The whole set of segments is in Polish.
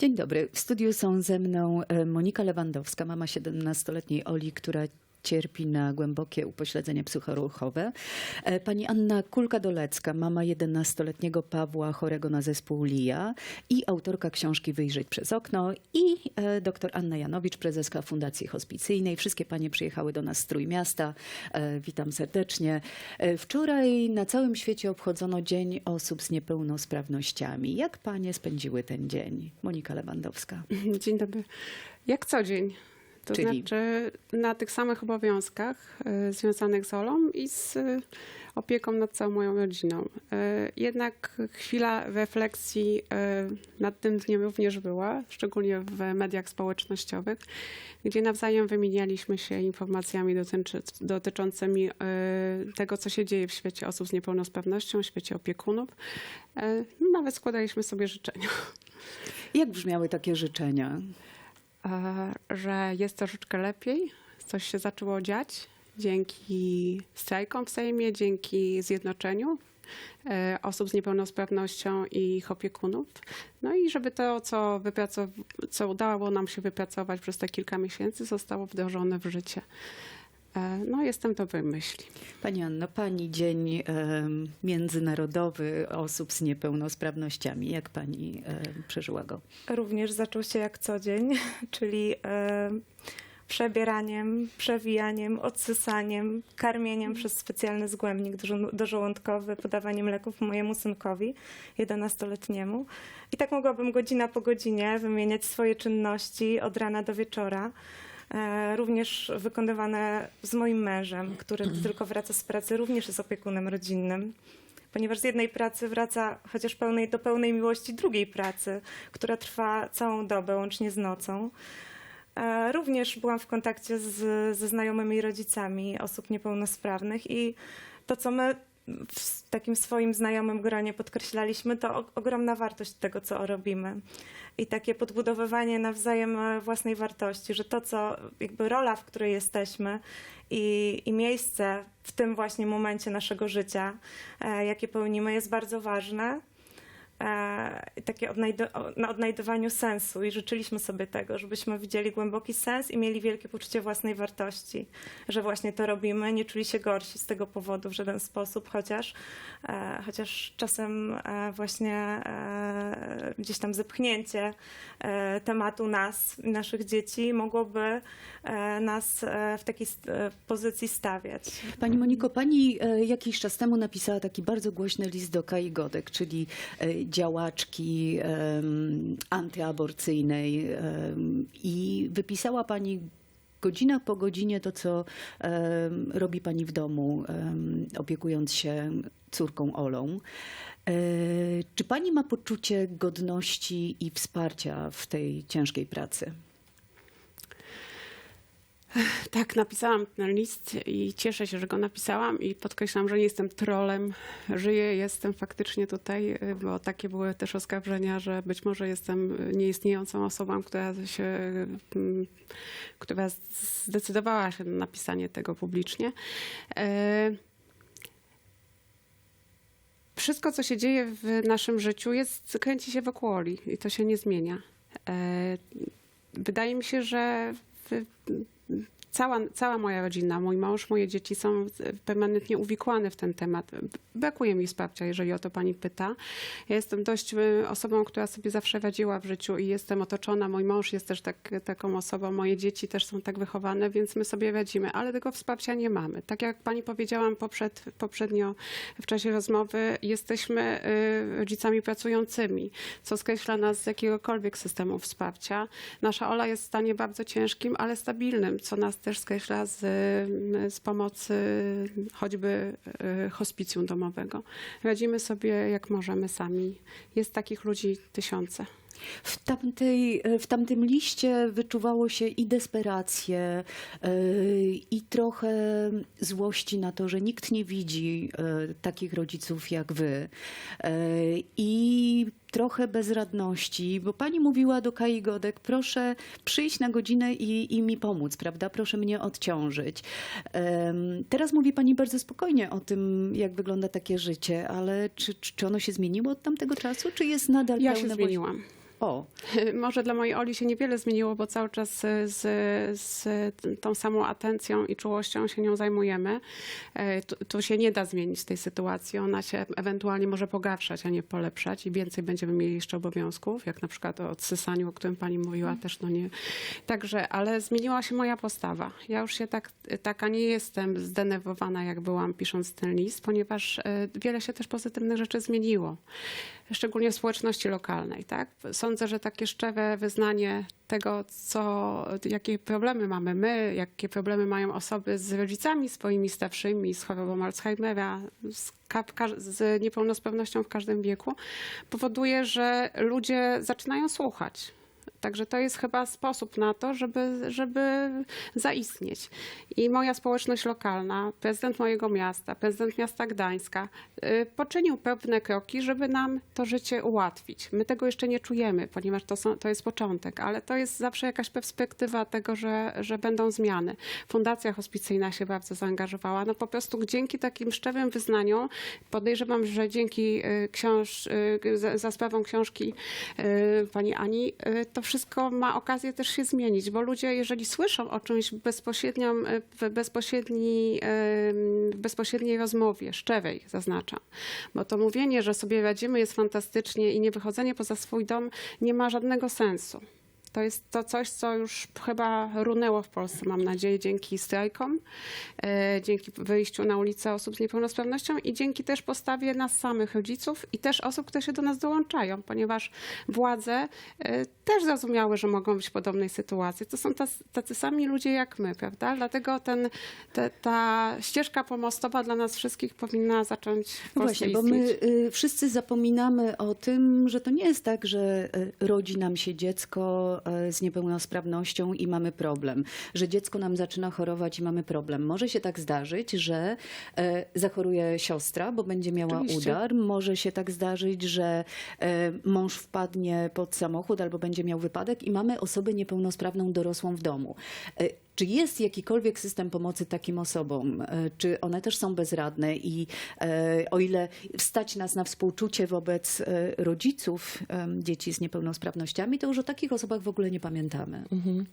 Dzień dobry. W studiu są ze mną e, Monika Lewandowska, mama 17-letniej Oli, która cierpi na głębokie upośledzenie psychoruchowe. E, Pani Anna Kulka-Dolecka, mama 11-letniego Pawła chorego na zespół LIA i autorka książki Wyjrzeć przez okno i e, dr Anna Janowicz, prezeska Fundacji Hospicyjnej. Wszystkie panie przyjechały do nas z Trójmiasta. E, Witam serdecznie. Wczoraj na całym świecie obchodzono Dzień Osób z Niepełnosprawnościami. Jak panie spędziły ten dzień? Monika Lewandowska. Dzień dobry. Jak co dzień. To Czyli? znaczy na tych samych obowiązkach y, związanych z Olą i z y, opieką nad całą moją rodziną. Y, jednak chwila refleksji nad tym dniem również była, szczególnie w mediach społecznościowych, gdzie nawzajem wymienialiśmy się informacjami dotyczącymi tego, co się dzieje w świecie osób z niepełnosprawnością, w świecie opiekunów. Y, nawet składaliśmy sobie życzenia. Jak brzmiały takie życzenia? E, że jest troszeczkę lepiej, coś się zaczęło dziać dzięki strajkom w Sejmie, dzięki zjednoczeniu e, osób z niepełnosprawnością i ich opiekunów. No i żeby to, co, co udało nam się wypracować przez te kilka miesięcy, zostało wdrożone w życie. E, No, jestem dobrej myśli. Pani Anno, Pani Dzień Międzynarodowy Osób z Niepełnosprawnościami. Jak Pani przeżyła go? również zaczął się jak co dzień, czyli przebieraniem, przewijaniem, odsysaniem, karmieniem przez specjalny zgłębnik dożo- dożołądkowy, podawaniem leków mojemu synkowi, 11-letniemu. I tak mogłabym godzina po godzinie wymieniać swoje czynności od rana do wieczora. E, również wykonywane z moim mężem, który gdy tylko wraca z pracy, również jest opiekunem rodzinnym ponieważ z jednej pracy wraca chociaż pełnej, do pełnej miłości drugiej pracy, która trwa całą dobę, łącznie z nocą. E, Również byłam w kontakcie z, ze znajomymi rodzicami osób niepełnosprawnych i to, co my w takim swoim znajomym gronie podkreślaliśmy, to ogromna wartość tego, co robimy. I takie podbudowywanie nawzajem e, własnej wartości, że to, co jakby rola, w której jesteśmy i, i miejsce w tym właśnie momencie naszego życia, e, jakie pełnimy, jest bardzo ważne. E, takie na odnajdywaniu sensu i życzyliśmy sobie tego, żebyśmy widzieli głęboki sens i mieli wielkie poczucie własnej wartości, że właśnie to robimy, nie czuli się gorsi z tego powodu w żaden sposób, chociaż, e, chociaż czasem e, właśnie e, gdzieś tam zepchnięcie e, tematu nas, naszych dzieci mogłoby e, nas e, w takiej st- e, pozycji stawiać. Pani Moniko, Pani e, jakiś czas temu napisała taki bardzo głośny list do Kai Godek, czyli e, działaczki antyaborcyjnej i wypisała Pani godzina po godzinie to, co robi Pani w domu, opiekując się córką Olą. E, Czy Pani ma poczucie godności i wsparcia w tej ciężkiej pracy? Tak, napisałam ten list i cieszę się, że go napisałam i podkreślam, że nie jestem trolem. Żyję, jestem faktycznie tutaj, y, bo takie były też oskarżenia, że być może jestem nieistniejącą osobą, która się, mm, która zdecydowała się na napisanie tego publicznie. E, Wszystko, co się dzieje w naszym życiu, jest, kręci się wokół Oli i to się nie zmienia. E, Wydaje mi się, że cała, cała moja rodzina, mój mąż, moje dzieci są permanentnie uwikłane w ten temat. Brakuje mi wsparcia, jeżeli o to pani pyta. Ja jestem dość y, osobą, która sobie zawsze radziła w życiu i jestem otoczona. Mój mąż jest też tak, taką osobą, moje dzieci też są tak wychowane, więc my sobie radzimy, ale tego wsparcia nie mamy. Tak jak pani powiedziałam poprzed, poprzednio w czasie rozmowy, jesteśmy y, rodzicami pracującymi, co skreśla nas z jakiegokolwiek systemu wsparcia. Nasza Ola jest w stanie bardzo ciężkim, ale stabilnym, co nas też skreśla z, z pomocy choćby y, hospicjum domowego. Radzimy sobie jak możemy sami. Jest takich ludzi tysiące. W, tamtej, w tamtym liście wyczuwało się i desperację, yy, i trochę złości na to, że nikt nie widzi yy, takich rodziców jak wy. I trochę bezradności, bo pani mówiła do Kai Godek, proszę przyjść na godzinę i, i mi pomóc, prawda? Proszę mnie odciążyć. Em, Teraz mówi pani bardzo spokojnie o tym, jak wygląda takie życie, ale czy, czy ono się zmieniło od tamtego czasu, czy jest nadal Ja pełne się woś- zmieniłam. O, Może dla mojej Oli się niewiele zmieniło, bo cały czas z, z tą samą atencją i czułością się nią zajmujemy. E, Tu, tu się nie da zmienić tej sytuacji. Ona się ewentualnie może pogarszać, a nie polepszać i więcej będziemy mieli jeszcze obowiązków, jak na przykład o odsysaniu, o którym pani mówiła też, no nie. Także, ale zmieniła się moja postawa. Ja już się tak, taka nie jestem zdenerwowana, jak byłam pisząc ten list, ponieważ e, wiele się też pozytywnych rzeczy zmieniło szczególnie w społeczności lokalnej. Tak? Sądzę, że takie szczere wyznanie tego, co, jakie problemy mamy my, jakie problemy mają osoby z rodzicami swoimi starszymi, z chorobą Alzheimera, z, z niepełnosprawnością w każdym wieku, powoduje, że ludzie zaczynają słuchać. Także to jest chyba sposób na to, żeby, żeby zaistnieć. I moja społeczność lokalna, prezydent mojego miasta, prezydent miasta Gdańska y, poczynił pewne kroki, żeby nam to życie ułatwić. My tego jeszcze nie czujemy, ponieważ to, są, to jest początek, ale to jest zawsze jakaś perspektywa tego, że, że będą zmiany. Fundacja hospicyjna się bardzo zaangażowała. No po prostu dzięki takim szczerym wyznaniom, podejrzewam, że dzięki y, książ, y, za, sprawą książki pani Ani, to wszystko ma okazję też się zmienić, bo ludzie, jeżeli słyszą o czymś bezpośrednią, y, w bezpośredni, y, w bezpośredniej rozmowie, szczerej zaznaczam, bo to mówienie, że sobie radzimy jest fantastycznie i nie wychodzenie poza swój dom nie ma żadnego sensu. To jest to coś, co już chyba runęło w Polsce, mam nadzieję, dzięki strajkom, e, dzięki wyjściu na ulicę osób z niepełnosprawnością i dzięki też postawie nas samych rodziców i też osób, które się do nas dołączają, ponieważ władze e, też zrozumiały, że mogą być w podobnej sytuacji. To są tacy, sami ludzie jak my, prawda? Dlatego ten, te, ta ścieżka pomostowa dla nas wszystkich powinna zacząć w No właśnie, bo my y, wszyscy zapominamy o tym, że to nie jest tak, że y, rodzi nam się dziecko z niepełnosprawnością i mamy problem, że dziecko nam zaczyna chorować i mamy problem. Może się tak zdarzyć, że y, zachoruje siostra, bo będzie miała Oczywiście. udar. Może się tak zdarzyć, że y, mąż wpadnie pod samochód albo będzie miał wypadek i mamy osobę niepełnosprawną dorosłą w domu. Czy jest jakikolwiek system pomocy takim osobom? E, Czy one też są bezradne i e, o ile wstać nas na współczucie wobec e, rodziców dzieci z niepełnosprawnościami, to już o takich osobach w ogóle nie pamiętamy. Mhm.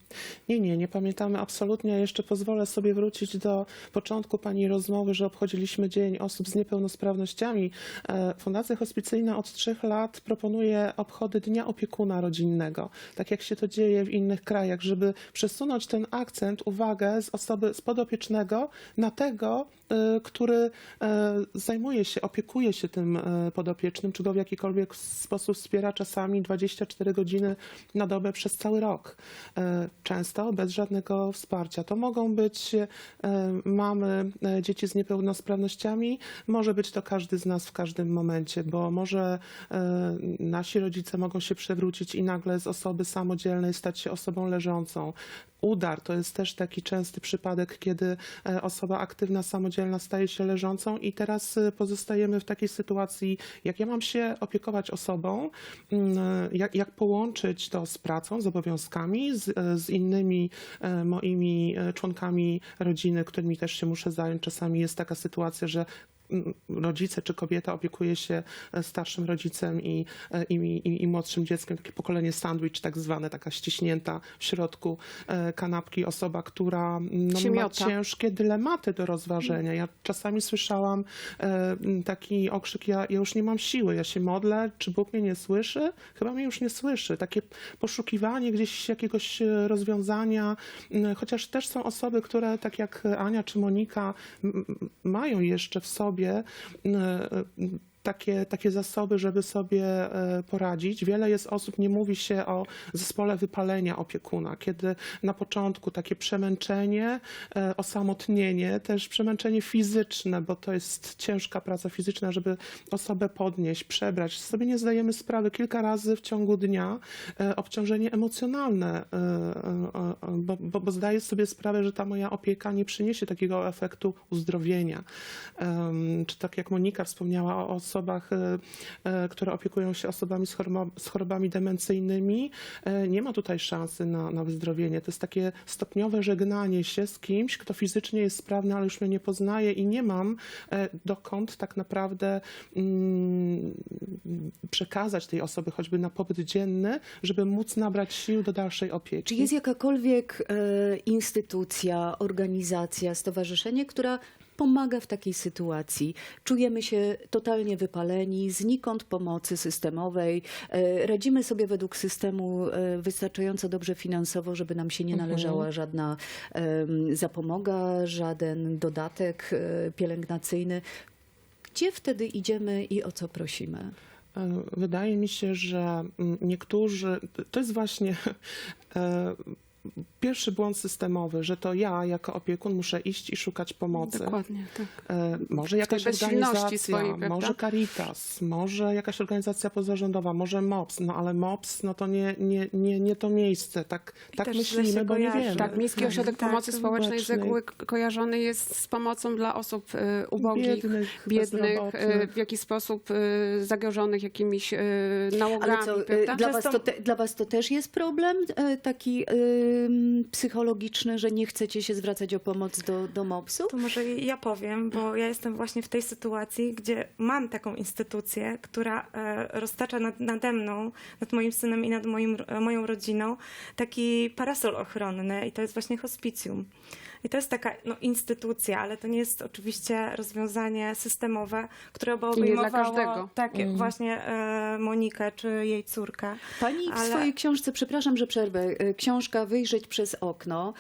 Nie, nie, nie pamiętamy absolutnie. Ja Jeszcze pozwolę sobie wrócić do początku Pani rozmowy, że obchodziliśmy Dzień Osób z Niepełnosprawnościami. Fundacja Hospicyjna od trzech lat proponuje obchody Dnia Opiekuna Rodzinnego, tak jak się to dzieje w innych krajach, żeby przesunąć ten akcent, uwagę z osoby z podopiecznego na tego, e, który e, zajmuje się, opiekuje się tym e, podopiecznym, czy go w jakikolwiek sposób wspiera czasami 24 godziny na dobę przez cały rok. Często bez żadnego wsparcia. To mogą być mamy dzieci z niepełnosprawnościami, może być to każdy z nas w każdym momencie, bo może nasi rodzice mogą się przewrócić i nagle z osoby samodzielnej stać się osobą leżącą. Udar to jest też taki częsty przypadek, kiedy e, osoba aktywna, samodzielna staje się leżącą i teraz e, pozostajemy w takiej sytuacji, jak ja mam się opiekować osobą, mm, e, jak, jak połączyć to z pracą, z obowiązkami, z, z innymi moimi członkami rodziny, którymi też się muszę zająć. Czasami jest taka sytuacja, że rodzice czy kobieta opiekuje się e, starszym rodzicem i, e, i, i, i młodszym dzieckiem, takie pokolenie sandwich tak zwane, taka ściśnięta w środku e, kanapki osoba, która no, ma ciężkie dylematy do rozważenia. Ja czasami słyszałam taki okrzyk, ja, ja już nie mam siły, ja się modlę, czy Bóg mnie nie słyszy? Chyba mnie już nie słyszy. Takie poszukiwanie gdzieś jakiegoś rozwiązania, chociaż też są osoby, które tak jak Ania czy Monika mają jeszcze w sobie m, m, takie, takie zasoby, żeby sobie e, poradzić. Wiele jest osób, nie mówi się o zespole wypalenia opiekuna, kiedy na początku takie przemęczenie, e, osamotnienie, też przemęczenie fizyczne, bo to jest ciężka praca fizyczna, żeby osobę podnieść, przebrać. Sobie nie zdajemy sprawy kilka razy w ciągu dnia e, obciążenie emocjonalne, bo, bo, bo zdaję sobie sprawę, że ta moja opieka nie przyniesie takiego efektu uzdrowienia. Czy tak jak Monika wspomniała o osobie, osobach, e, e, które opiekują się osobami z, choroba- z chorobami demencyjnymi, e, nie ma tutaj szansy na, na wyzdrowienie. To jest takie stopniowe żegnanie się z kimś, kto fizycznie jest sprawny, ale już mnie nie poznaje i nie mam dokąd tak naprawdę mm, przekazać tej osoby choćby na pobyt dzienny, żeby móc nabrać sił do dalszej opieki. Czy jest jakakolwiek instytucja, organizacja, stowarzyszenie, która pomaga w takiej sytuacji? Czujemy się totalnie wypaleni, znikąd pomocy systemowej, e, radzimy sobie według systemu e, wystarczająco dobrze finansowo, żeby nam się nie należała żadna zapomoga, żaden dodatek e, pielęgnacyjny. Gdzie wtedy idziemy i o co prosimy? Wydaje mi się, że mm, niektórzy, to jest właśnie pierwszy błąd systemowy, że to ja jako opiekun muszę iść i szukać pomocy. Dokładnie, tak. E, Może jakaś organizacja, swojej, może Caritas, może jakaś organizacja pozarządowa, może MOPS, no ale MOPS no to nie, nie, nie, nie to miejsce. Tak, tak myślimy, bo nie wiemy. Tak, Miejski Ośrodek tak, Pomocy Społecznej z reguły ko- kojarzony jest z pomocą dla osób y, ubogich, Biednych, biednych, y, bezrobotnych. w jakiś sposób y, zagrożonych jakimiś y, nałogami, Ale co, e, dla was, to te, dla was to też jest problem e, taki psychologiczny, że nie chcecie się zwracać o pomoc do, do MOPS-u? To może ja powiem, bo ja jestem właśnie w tej sytuacji, gdzie mam taką instytucję, która e, roztacza nad, nade mną, nad moim synem i nad moim, e, moją rodziną taki parasol ochronny i to jest właśnie hospicjum. I to jest taka no, instytucja, ale to nie jest oczywiście rozwiązanie systemowe, które by obejmowało każdego. tak, właśnie e, Monikę czy jej córkę. Pani w Ale- swojej książce, przepraszam, że przerwę, e, książka Wyjrzeć przez okno.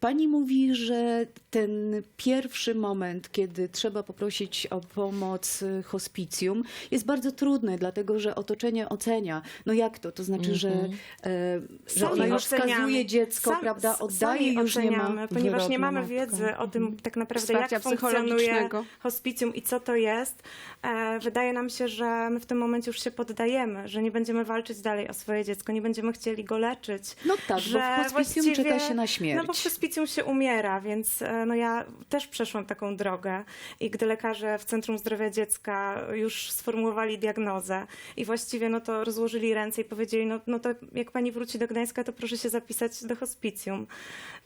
Pani mówi, że ten pierwszy moment, kiedy trzeba poprosić o pomoc e, hospicjum, jest bardzo trudny, dlatego że otoczenie ocenia. No jak to? To znaczy, że, e, że Sami ona już oceniamy. wskazuje dziecko, Sam- prawda, oddaje, sami nie Ponieważ nie mamy na wiedzy o tym tak naprawdę, Wsparcia jak funkcjonuje hospicjum i co to jest. E, wydaje nam się, że my w tym momencie już się poddajemy, że nie będziemy walczyć dalej o swoje dziecko, nie będziemy chcieli go leczyć. No tak, bo że w hospicjum czeka się na śmierć. No bo w hospicjum się umiera, więc e, no ja też przeszłam taką drogę i gdy lekarze w Centrum Zdrowia Dziecka już sformułowali diagnozę i właściwie no to rozłożyli ręce i powiedzieli, no, no to jak pani wróci do Gdańska, to proszę się zapisać do hospicjum.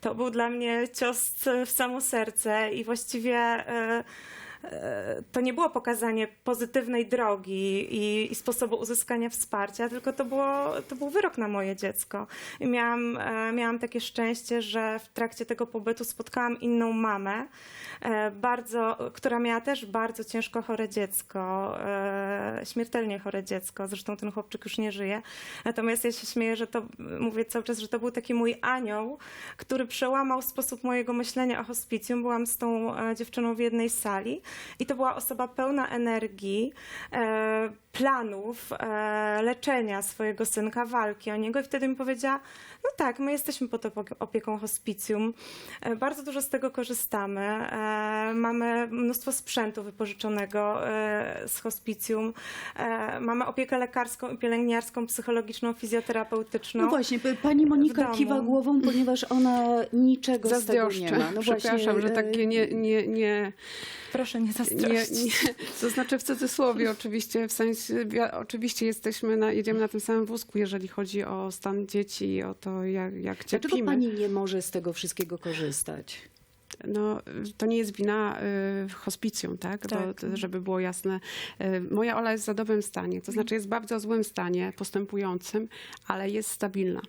To był dla mnie cios w samo serce i właściwie e, to nie było pokazanie pozytywnej drogi i, i sposobu uzyskania wsparcia, tylko to, było, to był wyrok na moje dziecko. I miałam, e, miałam takie szczęście, że w trakcie tego pobytu spotkałam inną mamę, e, bardzo, która miała też bardzo ciężko chore dziecko, e, śmiertelnie chore dziecko. Zresztą ten chłopczyk już nie żyje. Natomiast ja się śmieję, że to, mówię cały czas, że to był taki mój anioł, który przełamał sposób mojego myślenia o hospicjum. Byłam z tą e, dziewczyną w jednej sali i to była osoba pełna energii, e, planów, e, leczenia swojego synka, walki o niego i wtedy mi powiedziała, no tak, my jesteśmy pod opieką- opieką hospicjum, e, bardzo dużo z tego korzystamy, mamy mnóstwo sprzętu wypożyczonego z hospicjum, mamy opiekę lekarską i pielęgniarską, psychologiczną, fizjoterapeutyczną. No właśnie, pani Monika kiwa głową, ponieważ ona niczego z tego nie Zazdroszczę. ma. No Przepraszam, właśnie, że takie nie, nie, nie, Proszę nie nie, zazdrościć. nie, to znaczy w cudzysłowie oczywiście, w sensie, wi- oczywiście jesteśmy na, jedziemy na tym samym wózku, jeżeli chodzi o stan dzieci i o to, jak, jak Dlaczego cierpimy. pani nie może z tego wszystkiego korzystać? No, to nie jest wina y, hospicjum, tak? Tak. To, żeby było jasne. Y, moja Ola jest w dobrym stanie, to znaczy jest w bardzo złym stanie, postępującym, ale jest stabilna.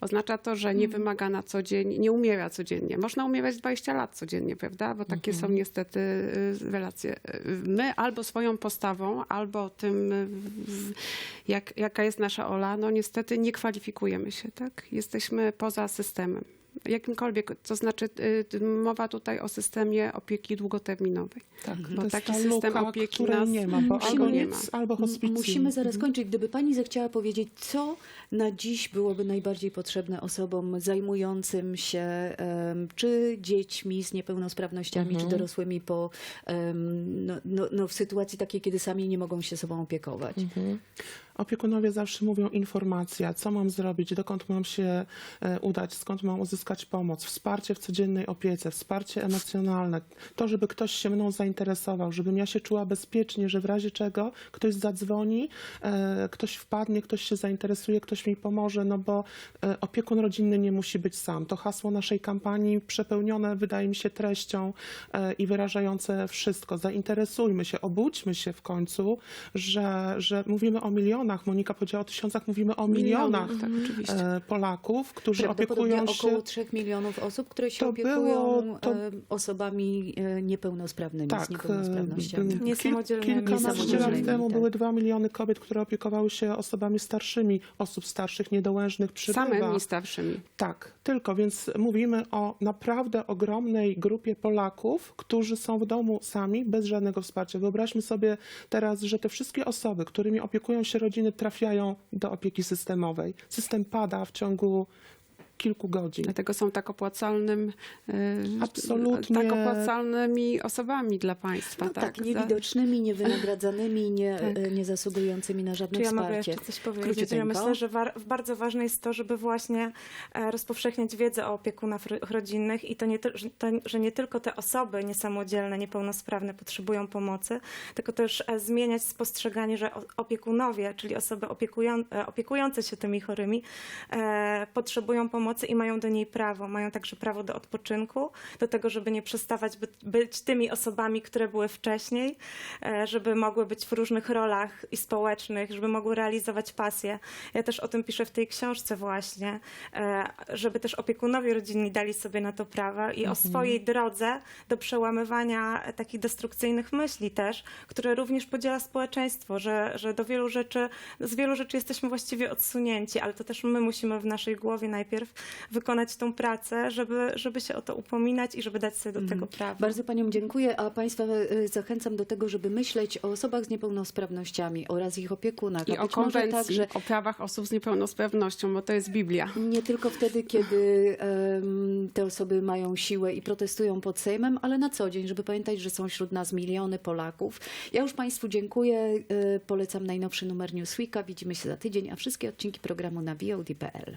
Oznacza to, że nie wymaga na co dzień, nie umiera codziennie. Można umierać 20 lat codziennie, prawda? Bo takie są niestety y, relacje. Y, My albo swoją postawą, albo tym, y, jak, jaka jest nasza Ola, no niestety nie kwalifikujemy się, tak? Jesteśmy poza systemem. Jakimkolwiek, to znaczy y, mowa tutaj o systemie opieki długoterminowej. Tak, Bo to jest taki ta system luka, opieki nas- nie ma, bo Musimy- albo nie nic, ma. albo hospicjum. Musimy zaraz kończyć. Gdyby pani zechciała powiedzieć, co na dziś byłoby najbardziej potrzebne osobom zajmującym się em, czy dziećmi z niepełnosprawnościami, czy dorosłymi po, em, no, no, no, w sytuacji takiej, kiedy sami nie mogą się sobą opiekować. Mhm. Opiekunowie zawsze mówią informacja, co mam zrobić, dokąd mam się e, udać, skąd mam uzyskać pomoc, wsparcie w codziennej opiece, wsparcie emocjonalne, to, żeby ktoś się mną zainteresował, żebym ja się czuła bezpiecznie, że w razie czego ktoś zadzwoni, e, ktoś wpadnie, ktoś się zainteresuje, ktoś mi pomoże, no bo e, opiekun rodzinny nie musi być sam. To hasło naszej kampanii przepełnione wydaje mi się treścią i wyrażające wszystko. Zainteresujmy się, obudźmy się w końcu, że, że mówimy o milionach, Monika powiedziała o tysiącach, mówimy o milionach Tak, oczywiście. e, Polaków, którzy Prawdopodobnie opiekują się. około 3 milionów osób, które się To opiekują było- to- e, osobami e, niepełnosprawnymi, z Tak, niepełnosprawnościami. e, Niesamodzielnymi. Kilkanaście Niesamodzielnymi, lat temu tak. były dwa miliony kobiet, które opiekowały się osobami starszymi, osób starszych, niedołężnych przybywa. Samymi starszymi. Tak, tylko, więc mówimy o naprawdę ogromnej grupie Polaków, którzy są w domu sami, bez żadnego wsparcia. Wyobraźmy sobie teraz, że te wszystkie osoby, którymi opiekują się rodziny, trafiają do opieki systemowej. System pada w ciągu kilku godzin. Dlatego są tak opłacalnym, e, Absolutnie. tak opłacalnymi osobami dla państwa. No tak, tak, niewidocznymi, niewynagradzanymi, nie, Tak. e, nie zasługującymi na żadne Czy ja mogę wsparcie. jeszcze coś powiedzieć? Króciuteńko. Ja myślę, że war, bardzo ważne jest to, żeby właśnie e, rozpowszechniać wiedzę o opiekunach ro- rodzinnych i to nie, że, to, że nie tylko te osoby niesamodzielne, niepełnosprawne potrzebują pomocy, tylko też e, zmieniać postrzeganie, że opiekunowie, czyli osoby opiekują, e, opiekujące się tymi chorymi, e, potrzebują pomocy i mają do niej prawo. Mają także prawo do odpoczynku, do tego, żeby nie przestawać być, być tymi osobami, które były wcześniej, e, żeby mogły być w różnych rolach i społecznych, żeby mogły realizować pasję. Ja też o tym piszę w tej książce właśnie, e, żeby też opiekunowie rodzinni dali sobie na to prawo i o swojej drodze do przełamywania takich destrukcyjnych myśli też, które również podziela społeczeństwo, że, że do wielu rzeczy, z wielu rzeczy jesteśmy właściwie odsunięci, ale to też my musimy w naszej głowie najpierw wykonać tą pracę, żeby, żeby się o to upominać i żeby dać sobie do tego prawo. Bardzo Paniom dziękuję, a Państwa e, zachęcam do tego, żeby myśleć o osobach z niepełnosprawnościami oraz ich opiekunach. I a o konwencji także o prawach osób z niepełnosprawnością, bo to jest Biblia. nie tylko wtedy, kiedy em, te osoby mają siłę i protestują pod Sejmem, ale na co dzień, żeby pamiętać, że są wśród nas miliony Polaków. Ja już Państwu dziękuję. e, Polecam najnowszy numer Newsweeka. Widzimy się za tydzień, a wszystkie odcinki programu na VOD.pl.